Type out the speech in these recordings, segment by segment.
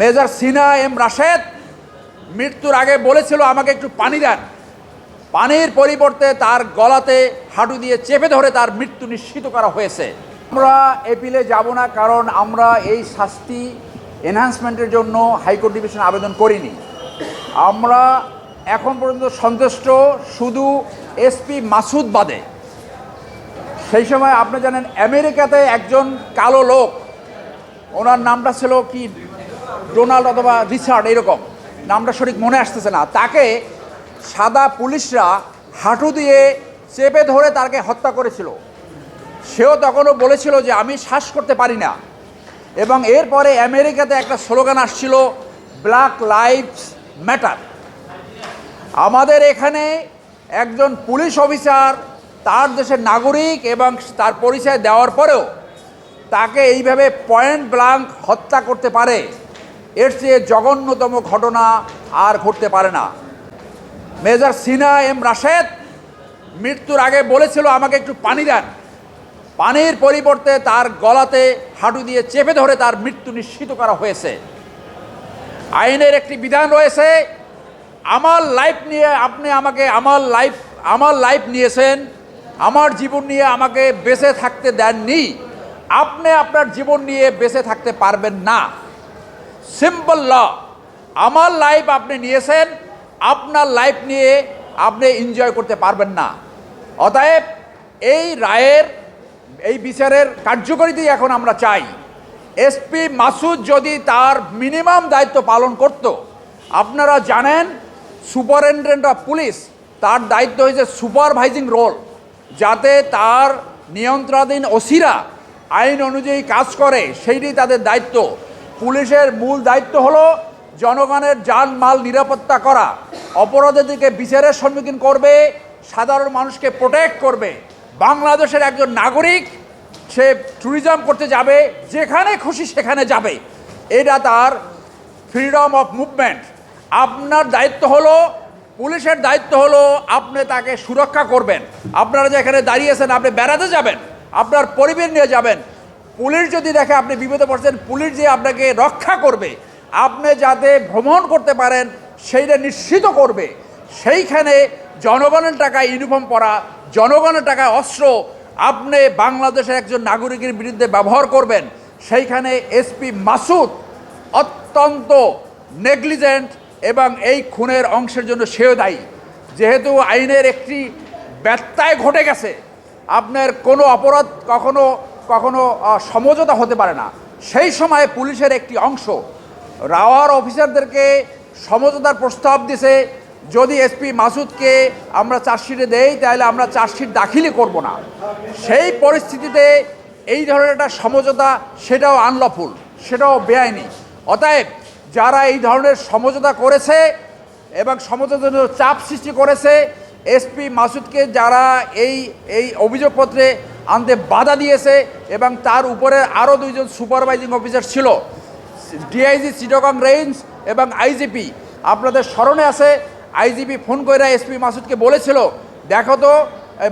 Major সিনা M Rashed, মৃত্যুর আগে বলেছিল আমাকে একটু পানি দেন। পানির পরিবর্তে তার গলাতে হাঁটু দিয়ে চেপে ধরে তার মৃত্যু নিশ্চিত করা হয়েছে। আমরা এপিলে যাব না কারণ আমরা এই শাস্তি এনহান্সমেন্টের জন্য হাইকোর্ট ডিভিশন আবেদন করিনি। আমরা এখন পর্যন্ত সন্তুষ্ট শুধু এসপি মাসুদ বাদে। সেই সময় আপনি জানেন, আমেরিকাতে একজন কালো লোক, ওনার নামটা ছিল কি? ডোনাল্ড অথবা রিচার্ড, এরকম। নামটা সঠিক মনে আসতেছে না। তাকে সাদা পুলিশরা হাঁটু দিয়ে চেপে ধরে তাকে হত্যা করেছিল। সেও তখনও বলেছিল যে, আমি শ্বাস করতে পারি না। এবং এরপরে আমেরিকাতে একটা স্লোগান আসছিল ব্ল্যাক লাইভস ম্যাটার আমাদের এখানে একজন পুলিশ অফিসার, তার দেশের নাগরিক এবং তার পরিচয় দেওয়ার পরেও তাকে এইভাবে পয়েন্ট ব্লাঙ্ক হত্যা করতে পারে। এর চেয়ে জঘন্যতম ঘটনা আর ঘটতে পারে না। মেজর সিনা এম রাশেদ মৃত্যুর আগে বলেছিল আমাকে একটু পানি দেন। পানির পরিবর্তে তার গলাতে হাঁটু দিয়ে চেপে ধরে তার মৃত্যু নিশ্চিত করা হয়েছে। আইনের একটি বিধান রয়েছে, আমার লাইফ নিয়ে আপনি আমাকে আমার লাইফ আমার লাইফ নিয়েছেন, আমার জীবন নিয়ে আমাকে বেঁচে থাকতে দেননি। আপনি আপনার জীবন নিয়ে বেঁচে থাকতে পারবেন না। সিম্পল ল আমার লাইফ আপনি নিয়েছেন, আপনার লাইফ নিয়ে আপনি এনজয় করতে পারবেন না। অতএব এই রায়ের, এই বিচারের কার্যকরিতাই এখন আমরা চাই। এসপি মাসুদ যদি তার মিনিমাম দায়িত্ব পালন করত, আপনারা জানেন সুপারিনটেন্ডেন্ট অফ পুলিশ তার দায়িত্ব হয়েছে সুপারভাইজিং রোল যাতে তার নিয়ন্ত্রণাধীন ওসিরা আইন অনুযায়ী কাজ করে, সেইটি তাদের দায়িত্ব। পুলিশের মূল দায়িত্ব হলো জনগণের যান মাল নিরাপত্তা করা। অপরাধীদেরকে বিচারের সম্মুখীন করবে, সাধারণ মানুষকে প্রোটেক্ট করবে। বাংলাদেশের একজন নাগরিক, সে ট্যুরিজম করতে যাবে, যেখানে খুশি সেখানে যাবে। এটা তার ফ্রিডম অফ মুভমেন্ট আপনার দায়িত্ব হলো, পুলিশের দায়িত্ব হলো আপনি তাকে সুরক্ষা করবেন। আপনারা যেখানে দাঁড়িয়েছেন আপনি বেড়াতে যাবেন, আপনার পরিবার নিয়ে যাবেন পুলিশ যদি দেখে আপনি বিপদে পড়ছেন, পুলিশ যে আপনাকে রক্ষা করবে, আপনি যাতে ভ্রমণ করতে পারেন, সেইটা নিশ্চিত করবে। সেইখানে জনগণের টাকায় ইউনিফর্ম পরা, জনগণের টাকায় অস্ত্র আপনি বাংলাদেশের একজন নাগরিকের বিরুদ্ধে ব্যবহার করবেন। সেইখানে এসপি মাসুদ অত্যন্ত নেগলিজেন্ট এবং এই খুনের অংশের জন্য সেও দায়ী। যেহেতু আইনের একটি ব্যত্যয় ঘটে গেছে, আপনার কোনো অপরাধ কখনো কখনো সমঝোতা হতে পারে না। সেই সময়ে পুলিশের একটি অংশ রাওয়ার অফিসারদেরকে সমঝোতার প্রস্তাব দিছে, যদি এসপি মাসুদকে আমরা চার্জশিটে দেই, তাহলে আমরা চার্জশিট দাখিলই করব না। সেই পরিস্থিতিতে এই ধরনের একটা সমঝোতা, সেটাও আনলফুল, সেটাও বেআইনি। অতএব যারা এই ধরনের সমঝোতা করেছে এবং সমঝোতার চাপ সৃষ্টি করেছে এসপি মাসুদকে যারা এই এই অভিযোগপত্রে আনতে বাধা দিয়েছে এবং তার উপরে আরও দুইজন সুপারভাইজিং অফিসার ছিল। ডিআইজি চিটগং রেঞ্জ এবং আইজিপি আপনাদের স্মরণে আছে আইজিপি ফোন করে এসপি মাসুদকে বলেছিল, দেখো তো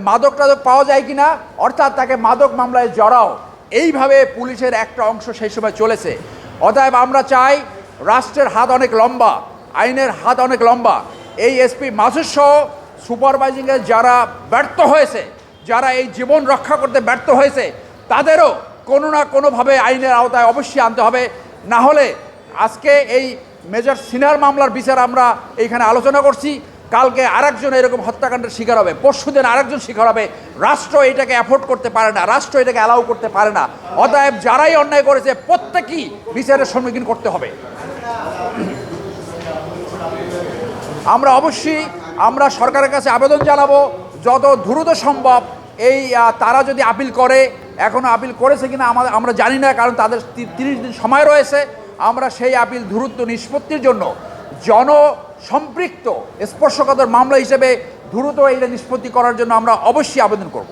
মাদক টাদক পাওয়া যায় কি না অর্থাৎ তাকে মাদক মামলায় জড়াও। এইভাবে পুলিশের একটা অংশ সেই সময় চলেছে। অতএব আমরা চাই, রাষ্ট্রের হাত অনেক লম্বা, আইনের হাত অনেক লম্বা। এই এসপি মাসুদ সহ সুপারভাইজিংয়ে যারা ব্যর্থ হয়েছে যারা এই জীবন রক্ষা করতে ব্যর্থ হয়েছে, তাদেরও কোনো না কোনোভাবে আইনের আওতায় অবশ্যই আনতে হবে। না হলে আজকে এই মেজর সিনার মামলার বিচার আমরা এইখানে আলোচনা করছি। কালকে আরেকজন এরকম হত্যাকাণ্ডের শিকার হবে। পরশু দিন আরেকজন শিকার হবে। রাষ্ট্র এটাকে অ্যাফোর্ড করতে পারে না। রাষ্ট্র এটাকে অ্যালাউ করতে পারে না। অতএব যারাই অন্যায় করেছে, প্রত্যেকেই বিচারের সম্মুখীন করতে হবে। আমরা অবশ্যই, আমরা সরকারের কাছে আবেদন জানাব। যত দ্রুত সম্ভব এই তারা যদি আপিল করে এখনও আপিল করেছে কিনা আমাদের আমরা জানি না, কারণ তাদের তিরিশ দিন সময় রয়েছে। আমরা সেই আপিল দ্রুত নিষ্পত্তির জন্য জন সম্পৃক্ত স্পর্শকাতর মামলা হিসেবে দ্রুত এইটা নিষ্পত্তি করার জন্য আমরা অবশ্যই আবেদন করব।